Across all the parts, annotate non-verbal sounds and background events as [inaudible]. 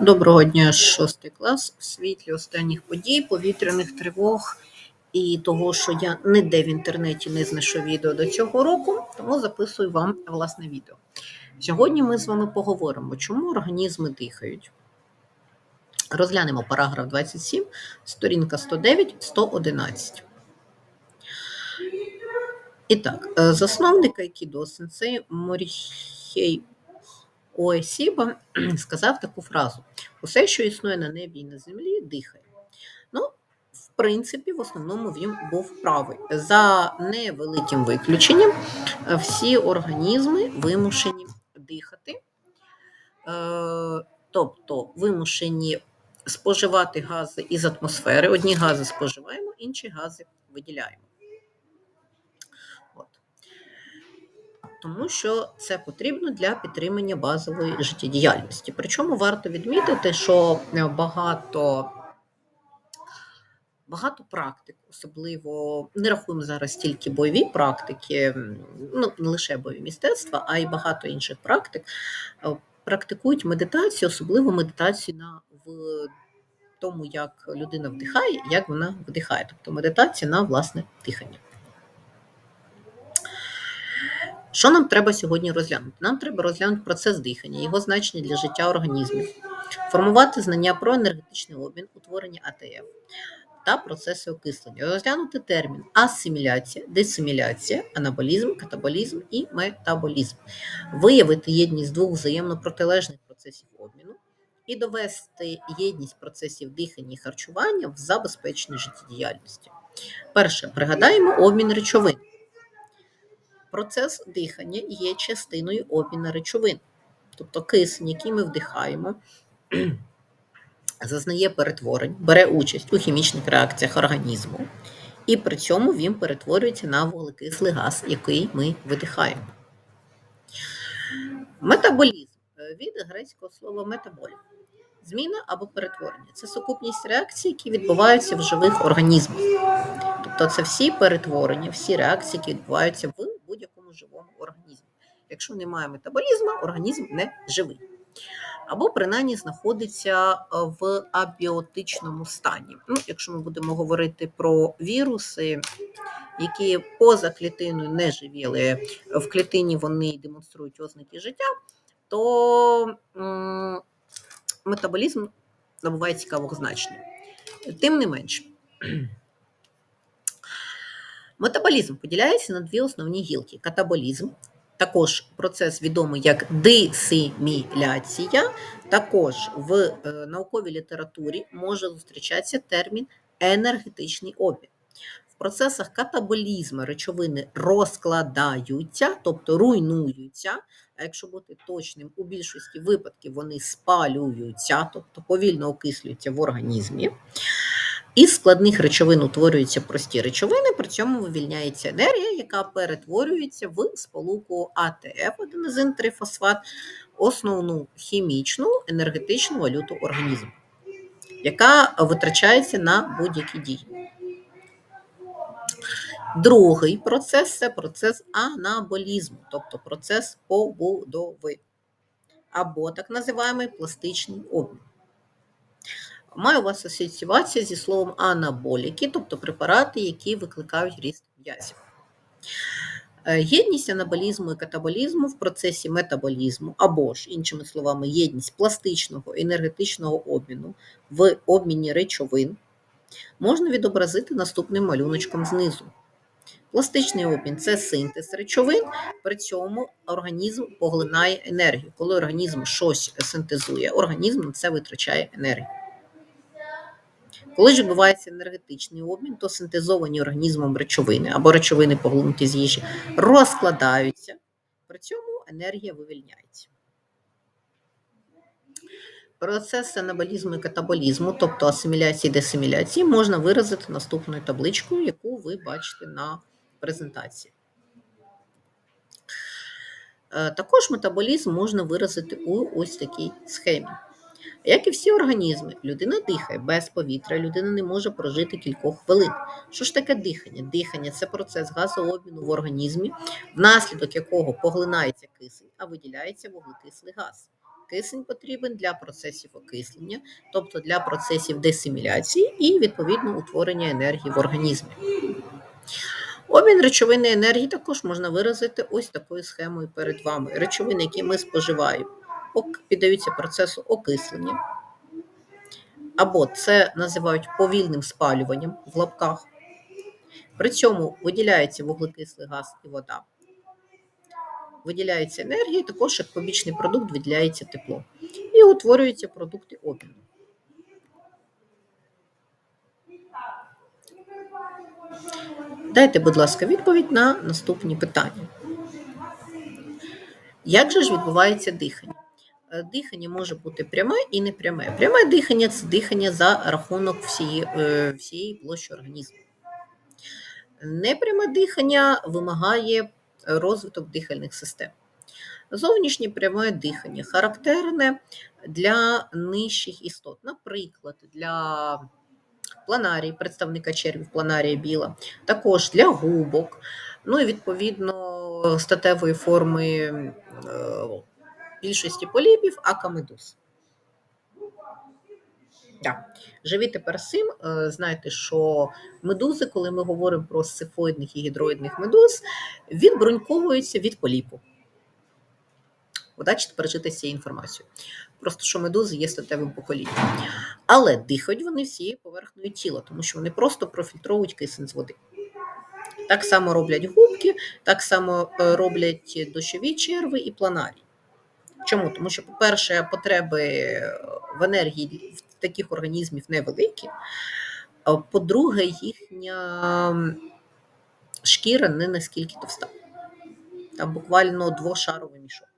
Доброго дня, шостий клас. У світлі останніх подій, повітряних тривог і того, що я ніде в інтернеті не знайшов відео до цього року, тому записую вам власне відео. Сьогодні ми з вами поговоримо, чому організми дихають. Розглянемо параграф 27, сторінка 109, 111. І так, е, засновник Айкідо сенсей Моріхей Оесіба [clears throat] сказав таку фразу: усе, що існує на небі і на землі, дихає. Ну, в принципі, в основному він був правий. За невеликим виключенням, е, всі організми вимушені дихати, е, тобто вимушені споживати гази із атмосфери. Одні гази споживаємо, інші гази виділяємо. От. Тому що це потрібно для підтримання базової життєдіяльності. Причому варто відмітити, що багато багато практик, особливо не рахуємо зараз тільки бойові практики, ну не лише бойові мистецтва, а й багато інших практик е, практикують медитацію, особливо медитацію на в тому, як людина вдихає, як вона вдихає, тобто медитація на власне дихання. Що нам треба сьогодні розглянути? Нам треба розглянути процес дихання, його значення для життя організмів, формувати знання про енергетичний обмін, утворення АТФ та процеси окислення, розглянути термін асиміляція, дисиміляція, анаболізм, катаболізм і метаболізм, виявити єдність двох взаємно протилежних процесів обміну і довести єдність процесів дихання і харчування в забезпеченні життєдіяльності. Перше, пригадаємо обмін речовин. Процес дихання є частиною обміну речовин, тобто кисень, який ми вдихаємо, [clears throat] зазнає перетворень, бере участь у хімічних реакціях організму, і при цьому він перетворюється на вуглекислий газ, який ми видихаємо. Метаболізм від грецького слова метаболь. Зміна або перетворення це сукупність реакцій, які відбуваються в живих організмах. Тобто це всі перетворення, всі реакції, які відбуваються в будь-якому живому організмі. Якщо немає метаболізму, організм не живий. Або принаймні знаходиться в абіотичному стані. Ну, Якщо ми будемо говорити про віруси, які поза клітиною не живі, але в клітині вони демонструють ознаки життя, то метаболізм набуває цікавого значення. Тим не менш, [clears throat] метаболізм поділяється на дві основні гілки: катаболізм, також процес відомий як дисиміляція. Також в е, науковій літературі може зустрічатися термін енергетичний обмін. В процесах катаболізму речовини розкладаються, тобто руйнуються, а якщо бути точним, у більшості випадків вони спалюються, тобто повільно окислюються в організмі. Із складних речовин утворюються прості речовини, при цьому вивільняється енергія, яка перетворюється в сполуку АТФ, аденозин трифосфат, основну хімічну енергетичну валюту організму, яка витрачається на будь-які дії. Другий процес це процес анаболізму, тобто процес побудови, або так називаємо пластичний обмін. Маю у вас асоціюватися зі словом анаболіки, тобто препарати, які викликають ріст м'язів. Е, єдність анаболізму і катаболізму в процесі метаболізму, або ж, іншими словами, єдність пластичного енергетичного обміну в обміні речовин можна відобразити наступним малюночком знизу. Пластичний обмін це синтез речовин, при цьому організм поглинає енергію. Коли організм щось синтезує, організм на це витрачає енергію. Коли ж відбувається енергетичний обмін, то синтезовані організмом речовини або речовини поглинуті з їжі розкладаються, при цьому енергія вивільняється. Процес анаболізму і катаболізму, тобто асиміляції і десиміляції, можна виразити наступною табличкою, яку ви бачите на презентації. Е, також метаболізм можна виразити у ось такій схемі. Як і всі організми, людина дихає без повітря, людина не може прожити кількох хвилин. Що ж таке дихання? Дихання це процес газообміну в організмі, внаслідок якого поглинається кисень, а виділяється вуглекислий газ. Кисень потрібен для процесів окислення, тобто для процесів десиміляції і відповідно утворення енергії в організмі. Обмін речовини енергії також можна виразити ось такою схемою перед вами. Речовини, які ми споживаємо, піддаються процесу окислення, або це називають повільним спалюванням в лапках. При цьому виділяється вуглекислий газ і вода. Виділяється енергія, також як побічний продукт виділяється тепло. І утворюються продукти обміну. Дайте, будь ласка, відповідь на наступні питання. Як же ж відбувається дихання? Е, Дихання може бути пряме і непряме. Пряме дихання це дихання за рахунок всієї, е, всієї площі організму. Непряме дихання вимагає розвиток дихальних систем. Зовнішнє пряме дихання характерне для нижчих істот, наприклад, для планарії, представника червів планарія біла, також для губок, ну і відповідно статевої форми е, більшості поліпів, акамедуз. Да. Живі тепер з цим. Е, Знаєте, що медузи, коли ми говоримо про сифоїдних і гідроїдних медуз, відбруньковуються від поліпу. Удачі тепер жити з цією інформацією. Просто що медузи є статевим поколінням. Але дихають вони всією поверхнею тіла, тому що вони просто профільтровують кисень з води. Так само роблять губки, так само е, роблять дощові черви і планарі. Чому? Тому що, по-перше, потреби в енергії в таких організмів невеликі. По-друге, їхня шкіра не наскільки товста. Там буквально двошаровий мішок.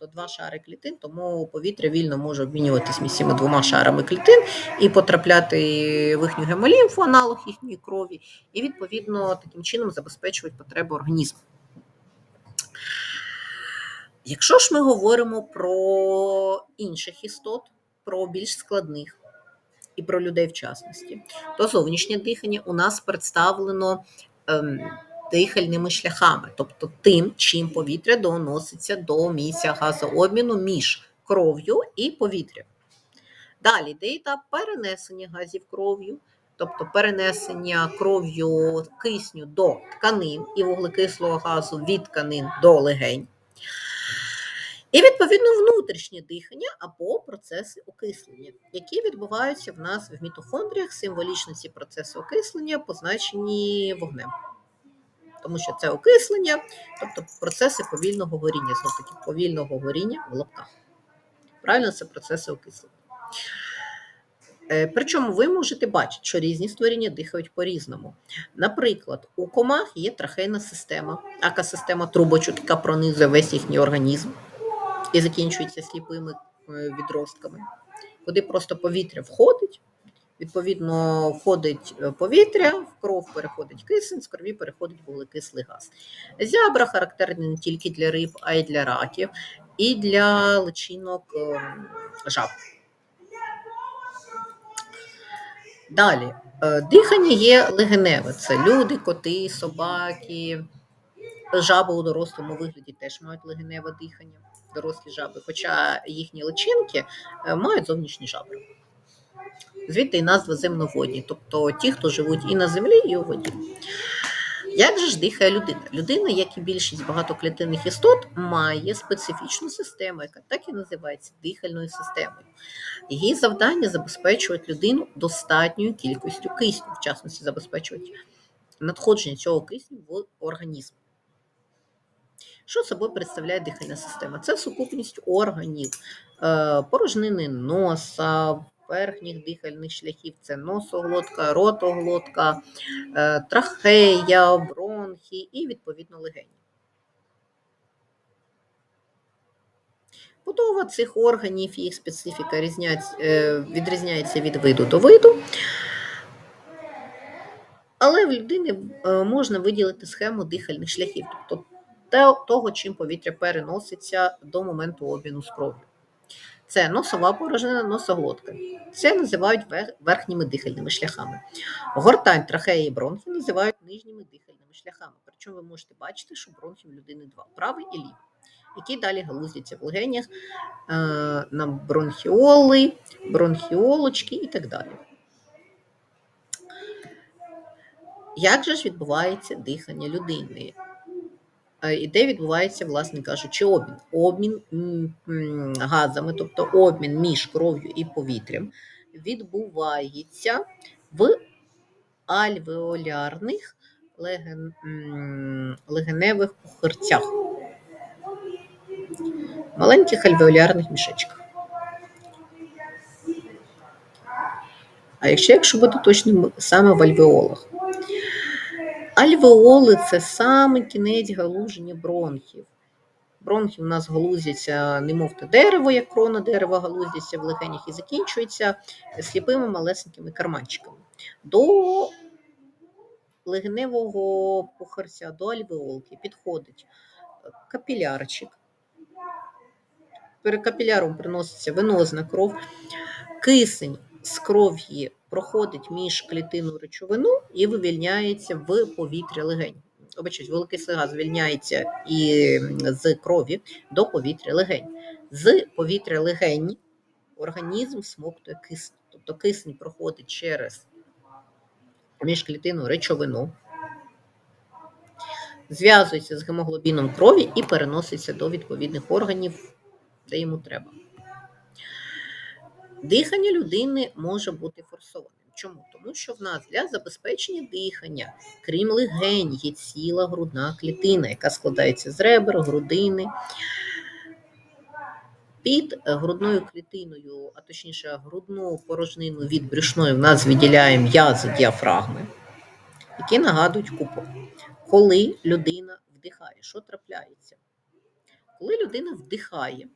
Тобто два шари клітин, тому повітря вільно може обмінюватись між цими двома шарами клітин і потрапляти в їхню гемолімфу, аналог їхньої крові, і відповідно таким чином забезпечувати потреби організму. Якщо ж ми говоримо про інших істот, про більш складних і про людей в частності, то зовнішнє дихання у нас представлено ем, дихальними шляхами, тобто тим, чим повітря доноситься до місця газообміну між кров'ю і повітрям. Далі йде етап перенесення газів кров'ю, тобто перенесення кров'ю кисню до тканин і вуглекислого газу від тканин до легень. І відповідно внутрішнє дихання або процеси окислення, які відбуваються в нас в мітохондріях. Символічно ці процеси окислення позначені вогнем. Тому що це окислення, тобто процеси повільного горіння, знов таки повільного горіння в лапках. Правильно, це процеси окислення. Е, Причому ви можете бачити, що різні створіння дихають по-різному. Наприклад, у комах є трахейна система, ака система трубочок, яка пронизує весь їхній організм і закінчується сліпими е, відростками, куди просто повітря входить. Відповідно, входить е, повітря, в кров переходить кисень, з крові переходить вуглекислий газ. Зябра характерні не тільки для риб, а й для раків, і для личинок ем, жаб. Далі, е, дихання є легеневе. Це люди, коти, собаки, жаби у дорослому вигляді теж мають легеневе дихання, дорослі жаби, хоча їхні личинки е, мають зовнішні жабри. Звідти і назва земноводні, тобто ті, хто живуть і на землі, і у воді. Як же ж дихає людина? Людина, як і більшість багатоклітинних істот, має специфічну систему, яка так і називається дихальною системою. Її завдання забезпечувати людину достатньою кількістю кисню, в частності забезпечувати надходження цього кисню в організм. Що собою представляє дихальна система? Це сукупність органів, е, порожнини носа, верхніх дихальних шляхів це носоглотка, ротоглотка, е, трахея, бронхи і, відповідно, легені. Будова цих органів, їх специфіка е, відрізняється від виду до виду. Але в людини е, можна виділити схему дихальних шляхів, тобто того, чим повітря переноситься до моменту обміну з кров'ю. Це носова порожнина, носоглотка. Це називають верхніми дихальними шляхами. Гортань, трахеї і бронхи називають нижніми дихальними шляхами. Причому ви можете бачити, що бронхів людини два правий і лівий. які далі галузяться в легенях е, на бронхіоли, бронхіолочки і так далі. Як же ж відбувається дихання людини? Е, І де відбувається, власне кажучи, обмін? Обмін газами, тобто обмін між кров'ю і повітрям, відбувається в альвеолярних леген, легеневих пухирцях, маленьких альвеолярних мішечках. А якщо, якщо бути точним, саме в альвеолах. Альвеоли це саме кінець галуження бронхів. Бронхи у нас галузяться, немов те дерево, як крона дерева галузяться в легенях і закінчується сліпими малесенькими карманчиками. До легеневого пухарця, до альвеолки підходить капілярчик. Перед капіляром приноситься венозна кров, кисень з кров'ї проходить між клітинну речовину і вивільняється в повітря легень. Обачать, вуглекислий газ звільняється і з крові до повітря легень. З повітря легень організм смоктує кисень. Тобто кисень проходить через міжклітинну речовину, зв'язується з гемоглобіном крові і переноситься до відповідних органів, де йому треба. Дихання людини може бути форсованим. Чому? Тому що в нас для забезпечення дихання, крім легень, є ціла грудна клітина, яка складається з ребер, грудини. Під грудною клітиною, а точніше, грудну порожнину від брюшної, в нас виділяє м'язи діафрагми, які нагадують купол. Коли людина вдихає, що трапляється? Коли людина вдихає,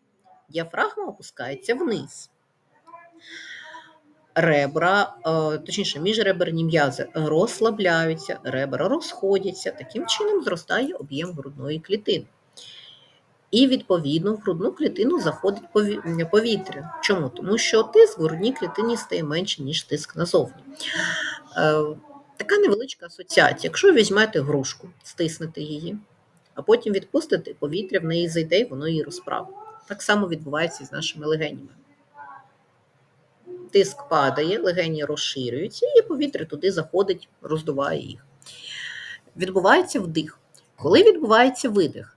діафрагма опускається вниз ребра, е, точніше, міжреберні м'язи розслабляються, ребра розходяться, таким чином зростає об'єм грудної клітини. І, відповідно, в грудну клітину заходить повітря. Чому? Тому що тиск в грудній клітині стає менше, ніж тиск назовні. Е, Така невеличка асоціація. Якщо візьмете грушку, стиснете її, а потім відпустите, повітря в неї зайде, і воно її розправить. Так само відбувається і з нашими легенями тиск падає, легені розширюються, і повітря туди заходить, роздуває їх. Відбувається вдих. Коли відбувається видих,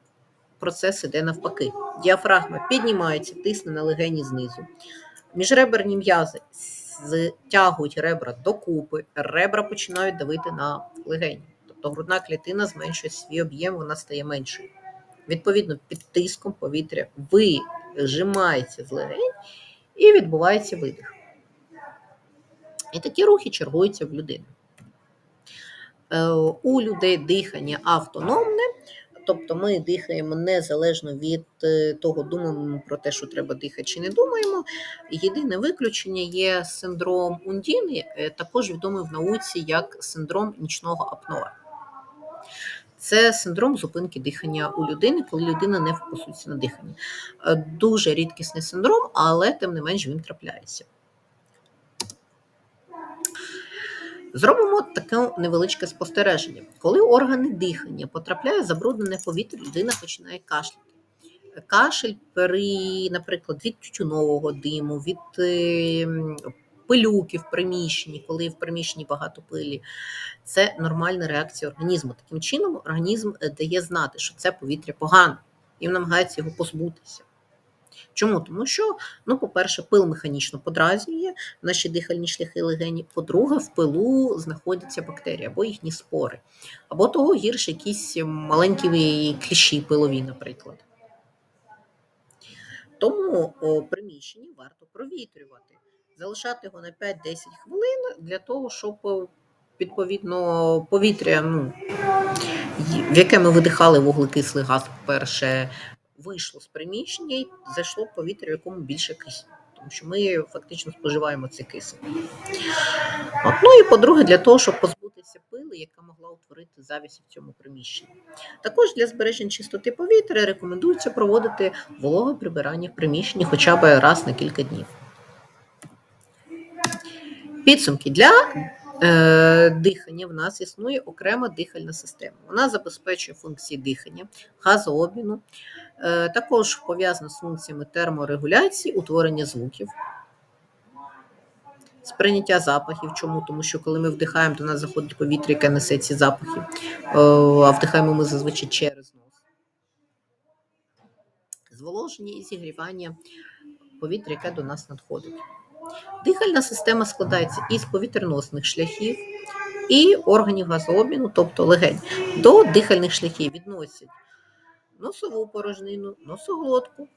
процес іде навпаки. Діафрагма піднімається, тисне на легені знизу. Міжреберні м'язи стягують ребра докупи, ребра починають давити на легені. Тобто грудна клітина зменшує свій об'єм, вона стає меншою. Відповідно, під тиском повітря вижимається з легень і відбувається видих. І такі рухи чергуються в людини. Е, У людей дихання автономне, тобто ми дихаємо незалежно від е, того, думаємо про те, що треба дихати чи не думаємо. Єдине виключення є синдром Ундіни, е, також відомий в науці як синдром нічного апноа. Це синдром зупинки дихання у людини, коли людина не фокусується на диханні. Дуже рідкісний синдром, але тим не менш він трапляється. Зробимо таке невеличке спостереження. Коли органи дихання потрапляє забруднене повітря, людина починає кашляти. Кашель при, наприклад, від тютюнового диму, від е, пилюки в приміщенні, коли в приміщенні багато пилі, це нормальна реакція організму. Таким чином, організм е, дає знати, що це повітря погано, і намагається його позбутися. Чому? Тому що, ну, по-перше, пил механічно подразнює наші дихальні шляхи легені. По-друге, в пилу знаходяться бактерії або їхні спори, або того гірше якісь маленькі кліщі пилові, наприклад. Тому о, приміщенні варто провітрювати, залишати його на 5-10 хвилин для того, щоб відповідно повітря, ну, в яке ми видихали вуглекислий газ, по-перше, вийшло з приміщення і зайшло повітря, в якому більше кисню. Тому що ми фактично споживаємо цей кисень. От, ну і по-друге, для того, щоб позбутися пили, яка могла утворити завісі в цьому приміщенні. Також для збереження чистоти повітря рекомендується проводити вологе прибирання в приміщенні хоча б раз на кілька днів. Підсумки для дихання в нас існує окрема дихальна система. Вона забезпечує функції дихання, газообміну, е, також пов'язана з функціями терморегуляції, утворення звуків. Сприйняття запахів. Чому? Тому що коли ми вдихаємо, до нас заходить повітря, яке несе ці запахи, Е, а вдихаємо ми зазвичай через нос. Зволоження і зігрівання повітря, яке до нас надходить. Дихальна система складається із повітряносних шляхів і органів газообміну, тобто легень. До дихальних шляхів відносять носову порожнину, носоглотку,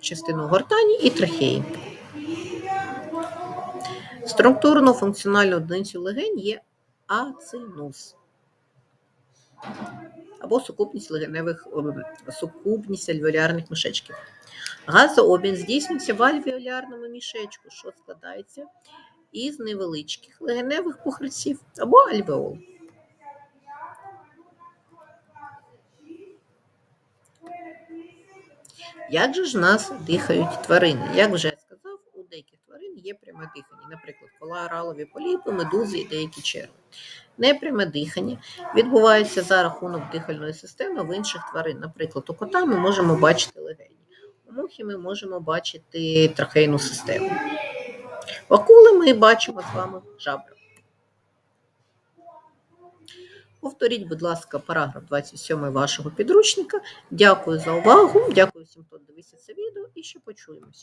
частину гортані і трахеї. Структурно функціональну одиницю легень є ацинус або сукупність легеневих сукупність альвеолярних мішечків. Газообмін здійснюється в альвеолярному мішечку, що складається із невеличких легеневих пухарців або альвеол. Як же ж нас дихають тварини? Як вже сказав, у деяких тварин є пряме дихання, наприклад, колоралові поліпи, медузи і деякі черви. Непряме дихання відбувається за рахунок дихальної системи в інших тварин. Наприклад, у кота ми можемо бачити легені, у мухи ми можемо бачити трахейну систему. В акули ми бачимо з вами жабра. Повторіть, будь ласка, параграф 27 вашого підручника. Дякую за увагу. Дякую всім, хто дивився це відео, і ще почуємось.